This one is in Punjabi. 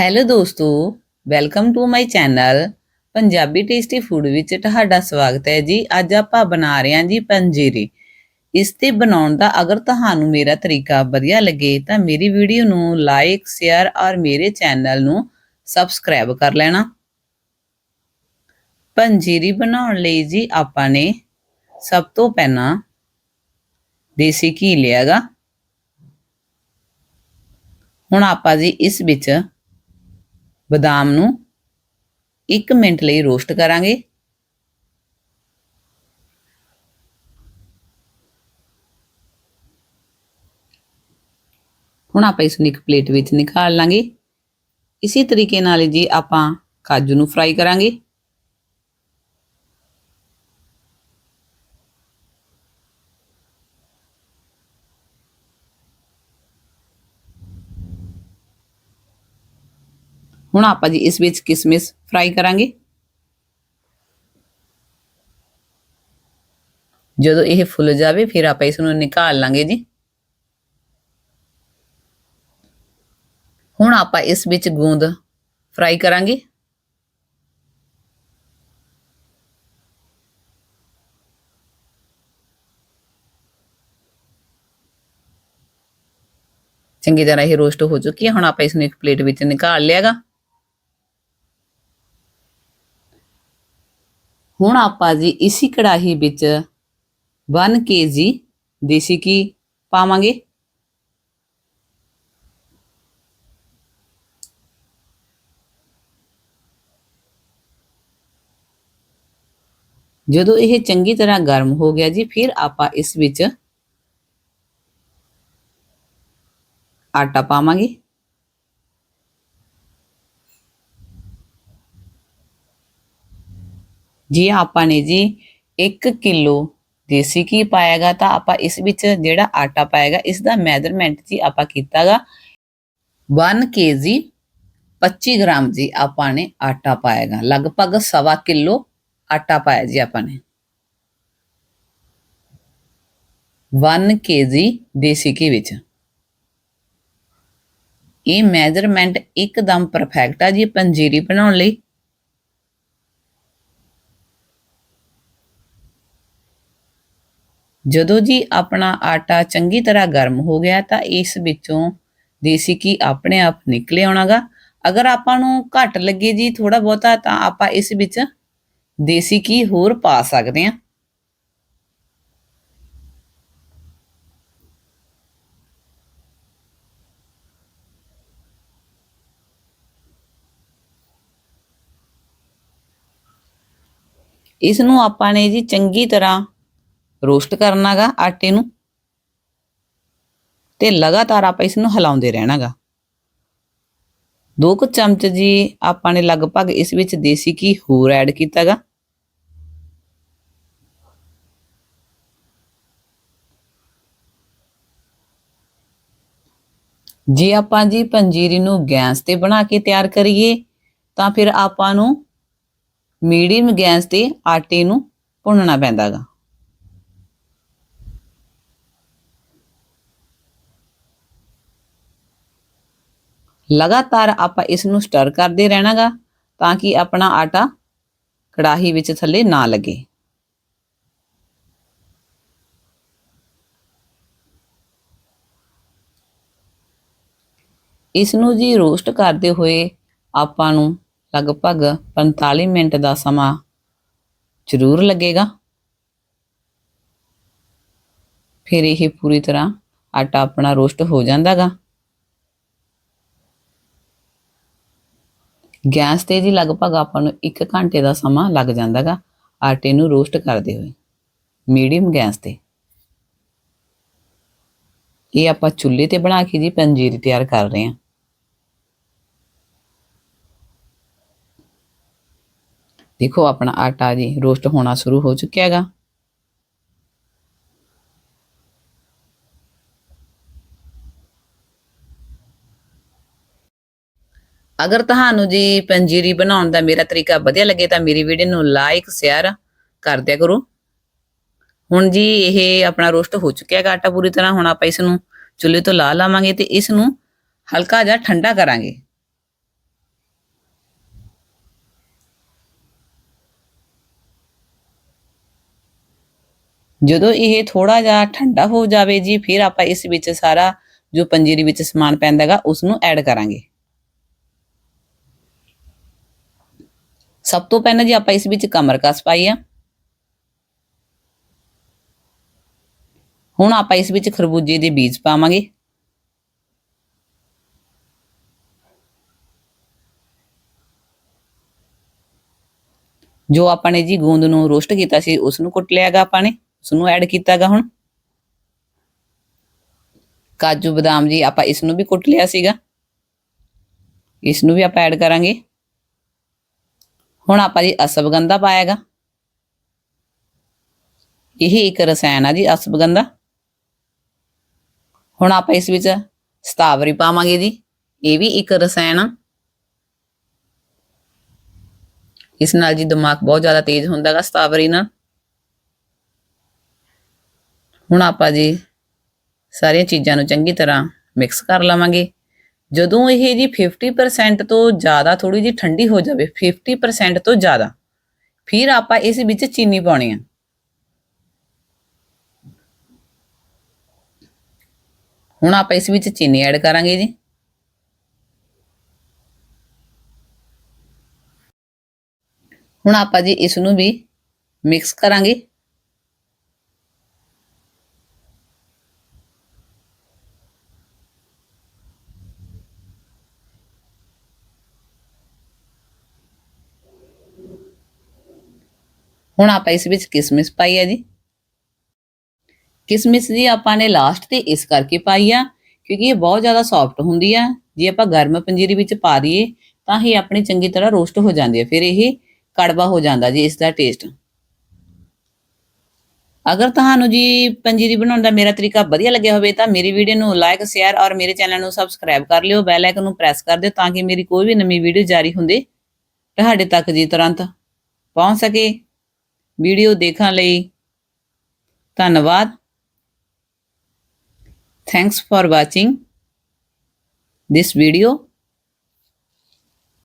ਹੈਲੋ ਦੋਸਤੋ welcome to my channel Punjabi tasty food ਵਿੱਚ ਤੁਹਾਡਾ ਸਵਾਗਤ ਹੈ ਜੀ। ਅੱਜ ਆਪਾਂ ਬਣਾ ਰਹੇ ਹਾਂ ਜੀ ਪੰਜੀਰੀ। ਇਸ ਤੇ ਬਣਾਉਣ ਦਾ ਅਗਰ ਤੁਹਾਨੂੰ ਮੇਰਾ ਤਰੀਕਾ ਵਧੀਆ ਲੱਗੇ ਤਾਂ ਮੇਰੀ ਵੀਡੀਓ ਨੂੰ ਲਾਈਕ ਸ਼ੇਅਰ ਔਰ ਮੇਰੇ ਚੈਨਲ ਨੂੰ ਸਬਸਕ੍ਰਾਈਬ ਕਰ ਲੈਣਾ। ਪੰਜੀਰੀ ਬਣਾਉਣ ਲਈ ਜੀ ਆਪਾਂ ਨੇ ਸਭ ਤੋਂ ਪਹਿਲਾਂ ਦੇਸੀ ਘੀ ਲਿਆਗਾ। ਹੁਣ ਆਪਾਂ ਜੀ ਇਸ ਵਿੱਚ ਬਦਾਮ ਨੂੰ 1 ਮਿੰਟ ਲਈ ਰੋਸਟ ਕਰਾਂਗੇ। ਹੁਣ ਆਪਾਂ ਇਸ ਨੂੰ ਇੱਕ ਪਲੇਟ ਵਿੱਚ ਨਿਕਾਲ ਲਾਂਗੇ। ਇਸੇ ਤਰੀਕੇ ਨਾਲ ਜੀ ਆਪਾਂ ਕਾਜੂ ਨੂੰ ਫਰਾਈ ਕਰਾਂਗੇ। ਹੁਣ ਆਪਾਂ ਜੀ ਇਸ ਵਿੱਚ ਕਿਸਮਿਸ ਫਰਾਈ ਕਰਾਂਗੇ। ਜਦੋਂ ਇਹ ਫੁੱਲ ਜਾਵੇ, ਫਿਰ ਆਪਾਂ ਇਸ ਨੂੰ ਨਿਕਾਲ ਲਾਂਗੇ ਜੀ। ਹੁਣ ਆਪਾਂ ਇਸ ਵਿੱਚ ਗੂੰਦ ਫਰਾਈ ਕਰਾਂਗੇ। ਚੰਗੀ ਤਰ੍ਹਾਂ ਇਹ ਰੋਸਟ ਹੋ ਚੁੱਕੀ ਹੈ। ਹੁਣ ਆਪਾਂ ਇਸ ਨੂੰ ਇੱਕ ਪਲੇਟ ਵਿੱਚ ਨਿਕਾਲ ਲਿਆਗਾ। ਹੁਣ ਆਪਾਂ ਜੀ ਇਸੀ ਕੜਾਹੀ ਵਿੱਚ 1 ਕੇਜੀ ਦੇਸੀ ਘੀ ਪਾਵਾਂਗੇ। ਜਦੋਂ ਇਹ ਚੰਗੀ ਤਰ੍ਹਾਂ ਗਰਮ ਹੋ ਗਿਆ ਜੀ, ਫਿਰ ਆਪਾਂ ਇਸ ਵਿੱਚ ਆਟਾ ਪਾਵਾਂਗੇ। ਜੀ ਆਪਾਂ ਨੇ ਜੀ 1 ਕਿਲੋ ਦੇਸੀ ਘੀ ਪਾਇਆਗਾ ਤਾਂ ਆਪਾਂ ਇਸ ਵਿੱਚ ਜਿਹੜਾ ਆਟਾ ਪਾਏਗਾ ਇਸ ਦਾ ਮੈਜ਼ਰਮੈਂਟ ਜੀ ਆਪਾਂ ਕੀਤਾਗਾ 1 ਕੇਜੀ 25 ਗ੍ਰਾਮ ਜੀ ਆਪਾਂ ਨੇ ਆਟਾ ਪਾਏਗਾ ਲਗਭਗ ਸਵਾ ਕਿਲੋ ਆਟਾ ਪਾਇਆ ਜੀ ਆਪਾਂ ਨੇ। 1 ਕੇਜੀ ਦੇਸੀ ਘੀ ਵਿੱਚ। ਇਹ ਮੈਜ਼ਰਮੈਂਟ ਇੱਕਦਮ ਪਰਫੈਕਟ ਆ ਜੀ, ਪੰਜੀਰੀ ਬਣਾਉਣ ਲਈ। ਜਦੋਂ ਜੀ ਆਪਣਾ ਆਟਾ ਚੰਗੀ ਤਰ੍ਹਾਂ ਗਰਮ ਹੋ ਗਿਆ ਤਾਂ ਇਸ ਵਿੱਚੋਂ ਦੇਸੀ ਘੀ ਆਪਣੇ ਆਪ ਨਿਕਲੇ ਆਉਣਾਗਾ। ਅਗਰ ਆਪਾਂ ਨੂੰ ਘੱਟ ਲੱਗੇ ਜੀ ਥੋੜਾ ਬਹੁਤਾ ਤਾਂ ਆਪਾਂ ਇਸ ਵਿੱਚ ਦੇਸੀ ਘੀ ਹੋਰ ਪਾ ਸਕਦੇ ਹਾਂ। ਇਸ ਨੂੰ ਆਪਾਂ ਨੇ ਜੀ ਚੰਗੀ ਤਰ੍ਹਾਂ ਰੋਸਟ ਕਰਨਾਗਾ ਆਟੇ ਨੂੰ ਤੇ ਲਗਾਤਾਰ ਆਪਾਂ ਇਸ ਨੂੰ ਹਿਲਾਉਂਦੇ ਰਹਿਣਾਗਾ। ਦੋ ਕੁ ਚਮਚ ਜੀ ਆਪਾਂ ਨੇ ਲਗਭਗ ਇਸ ਵਿੱਚ ਦੇਸੀ ਘੀ ਹੋਰ ਐਡ ਕੀਤਾਗਾ। ਜੇ ਆਪਾਂ ਜੀ ਪੰਜੀਰੀ ਨੂੰ ਗੈਸ ਤੇ ਬਣਾ ਕੇ ਤਿਆਰ ਕਰੀਏ, ਤਾਂ ਫਿਰ ਆਪਾਂ ਨੂੰ ਮੀਡੀਅਮ ਗੈਸ ਤੇ ਆਟੇ ਨੂੰ ਭੁੰਨਣਾ ਪੈਂਦਾਗਾ। ਲਗਾਤਾਰ ਆਪਾਂ ਇਸ ਨੂੰ ਸਟਰ ਕਰਦੇ ਰਹਿਣਾਗਾ ਤਾਂ ਕਿ ਆਪਣਾ ਆਟਾ ਕੜਾਹੀ ਵਿੱਚ ਥੱਲੇ ਨਾ ਲੱਗੇ। ਇਸ ਨੂੰ ਜੀ ਰੋਸਟ ਕਰਦੇ ਹੋਏ ਆਪਾਂ ਨੂੰ ਲਗਭਗ 45 ਮਿੰਟ ਦਾ ਸਮਾਂ ਜ਼ਰੂਰ ਲੱਗੇਗਾ। ਫਿਰ ਇਹ ਪੂਰੀ ਤਰ੍ਹਾਂ ਆਟਾ ਆਪਣਾ ਰੋਸਟ ਹੋ ਜਾਂਦਾਗਾ। ਗੈਸ ਤੇ ਜੀ ਲਗਭਗ ਆਪਾਂ ਨੂੰ 1 ਘੰਟੇ ਦਾ ਸਮਾਂ ਲੱਗ ਜਾਂਦਾਗਾ, ਆਟੇ ਨੂੰ ਰੋਸਟ ਕਰਦੇ ਹੋਏ, ਮੀਡੀਅਮ ਗੈਸ ਤੇ। ਇਹ ਆਪਾਂ ਚੁੱਲ੍ਹੇ ਤੇ ਬਣਾ ਕੇ ਜੀ ਪੰਜੀਰੀ ਤਿਆਰ ਕਰ ਰਹੇ ਹਾਂ। ਦੇਖੋ ਆਪਣਾ ਆਟਾ ਜੀ ਰੋਸਟ ਹੋਣਾ ਸ਼ੁਰੂ ਹੋ ਚੁੱਕਿਆ ਹੈਗਾ। ਅਗਰ ਤੁਹਾਨੂੰ ਜੀ ਪੰਜੀਰੀ ਬਣਾਉਣ ਦਾ ਮੇਰਾ ਤਰੀਕਾ ਵਧੀਆ ਲੱਗੇ ਤਾਂ ਮੇਰੀ ਵੀਡੀਓ ਨੂੰ ਲਾਈਕ ਸ਼ੇਅਰ ਕਰ ਦਿਆ ਕਰੋ। ਹੁਣ ਜੀ ਇਹ ਆਪਣਾ ਰੋਸਟ ਹੋ ਚੁੱਕਿਆ ਹੈ ਆਟਾ ਪੂਰੀ ਤਰ੍ਹਾਂ। ਹੁਣ ਆਪਾਂ ਇਸ ਨੂੰ ਚੁੱਲ੍ਹੇ ਤੋਂ ਲਾ ਲਾਵਾਂਗੇ ਤੇ ਇਸ ਨੂੰ ਹਲਕਾ ਜਿਹਾ ਠੰਡਾ ਕਰਾਂਗੇ। ਜਦੋਂ ਇਹ ਥੋੜਾ ਜਿਹਾ ਠੰਡਾ ਹੋ ਜਾਵੇ ਜੀ, ਫਿਰ ਆਪਾਂ ਇਸ ਵਿੱਚ ਸਾਰਾ ਜੋ ਪੰਜੀਰੀ ਵਿੱਚ ਸਮਾਨ ਪੈਂਦਾਗਾ ਉਸ ਨੂੰ ਐਡ ਕਰਾਂਗੇ। ਸਭ ਤੋਂ ਪਹਿਲਾਂ ਜੀ ਆਪਾਂ ਇਸ ਵਿੱਚ ਕਮਰਕਸ ਪਾਈ ਆ। ਹੁਣ ਆਪਾਂ ਇਸ ਵਿੱਚ ਖਰਬੂਜੇ ਦੇ ਬੀਜ ਪਾਵਾਂਗੇ। ਜੋ ਆਪਾਂ ਨੇ ਜੀ ਗੂੰਦ ਨੂੰ ਰੋਸਟ ਕੀਤਾ ਸੀ ਉਸ ਨੂੰ ਕੁੱਟ ਲਿਆਗਾ ਆਪਾਂ ਨੇ ਉਸ ਨੂੰ ਐਡ ਕੀਤਾਗਾ ਹੁਣ। ਕਾਜੂ ਬਦਾਮ ਜੀ ਆਪਾਂ ਇਸ ਨੂੰ ਵੀ ਕੁੱਟ ਲਿਆ ਸੀਗਾ। ਇਸ ਨੂੰ ਵੀ ਆਪਾਂ ਐਡ ਕਰਾਂਗੇ। ਹੁਣ ਆਪਾਂ ਜੀ ਅਸਵਗੰਧਾ ਪਾਇਆਗਾ। ਇਹ ਇੱਕ ਰਸਾਇਣ ਆ ਜੀ ਅਸਵਗੰਧਾ ਹੁਣ ਆਪਾਂ ਇਸ ਵਿੱਚ ਸਤਾਵਰੀ ਪਾਵਾਂਗੇ ਜੀ। ਇਹ ਵੀ ਇੱਕ ਰਸਾਇਣ ਆ। ਇਸ ਨਾਲ ਜੀ ਦਿਮਾਗ ਬਹੁਤ ਜ਼ਿਆਦਾ ਤੇਜ਼ ਹੁੰਦਾਗਾ ਸਤਾਵਰੀ ਨਾਲ। ਹੁਣ ਆਪਾਂ ਜੀ ਸਾਰੀਆਂ ਚੀਜ਼ਾਂ ਨੂੰ ਚੰਗੀ ਤਰ੍ਹਾਂ ਮਿਕਸ ਕਰ ਲਵਾਂਗੇ। ਜਦੋਂ ਇਹ ਜੀ 50% ਤੋਂ ਜ਼ਿਆਦਾ ਥੋੜੀ ਜੀ ਠੰਡੀ ਹੋ ਜਾਵੇ 50% ਤੋਂ ਜ਼ਿਆਦਾ, ਫਿਰ ਆਪਾਂ ਇਸ ਵਿੱਚ ਚੀਨੀ ਪਾਉਣੀ ਆ। ਹੁਣ ਆਪਾਂ ਇਸ ਵਿੱਚ ਚੀਨੀ ਐਡ ਕਰਾਂਗੇ ਜੀ। ਹੁਣ ਆਪਾਂ ਜੀ ਇਸ ਨੂੰ ਵੀ ਮਿਕਸ ਕਰਾਂਗੇ। ਹੁਣ ਆਪਾਂ ਇਸ ਵਿੱਚ ਕਿਸਮਿਸ ਪਾਈ ਹੈ ਜੀ। ਕਿਸਮਿਸ ਜੀ ਆਪਾਂ ਨੇ ਲਾਸਟ ਤੇ ਇਸ ਕਰਕੇ ਪਾਈ ਆ, ਕਿਉਂਕਿ ਇਹ ਬਹੁਤ ਜ਼ਿਆਦਾ ਸੌਫਟ ਹੁੰਦੀ ਆ। ਜੇ ਆਪਾਂ ਗਰਮ ਪੰਜੀਰੀ ਵਿੱਚ ਪਾ ਦਈਏ, ਤਾਂ ਇਹ ਆਪਣੀ ਚੰਗੀ ਤਰ੍ਹਾਂ ਰੋਸਟ ਹੋ ਜਾਂਦੀ ਹੈ ਫਿਰ ਇਹ ਕੜਵਾ ਹੋ ਜਾਂਦਾ ਜੀ, ਇਸ ਦਾ ਟੇਸਟ ਅਗਰ ਤੁਹਾਨੂੰ ਜੀ ਪੰਜੀਰੀ ਬਣਾਉਣ ਦਾ ਮੇਰਾ ਤਰੀਕਾ ਵਧੀਆ ਲੱਗਿਆ ਹੋਵੇ, ਤਾਂ ਮੇਰੀ ਵੀਡੀਓ ਨੂੰ ਲਾਈਕ ਸ਼ੇਅਰ ਔਰ ਮੇਰੇ ਚੈਨਲ ਨੂੰ ਸਬਸਕ੍ਰਾਈਬ ਕਰ ਲਿਓ। ਬੈਲ ਆਈਕਨ ਨੂੰ ਪ੍ਰੈਸ ਕਰ ਦਿਓ ਤਾਂ ਕਿ ਮੇਰੀ ਕੋਈ ਵੀ ਨਵੀਂ ਵੀਡੀਓ ਜਾਰੀ ਹੁੰਦੇ ਤੁਹਾਡੇ ਤੱਕ ਜੀ ਤੁਰੰਤ ਪਹੁੰਚ ਸਕੇ। ਵੀਡੀਓ ਦੇਖਣ ਲਈ ਧੰਨਵਾਦ। Thanks for watching this video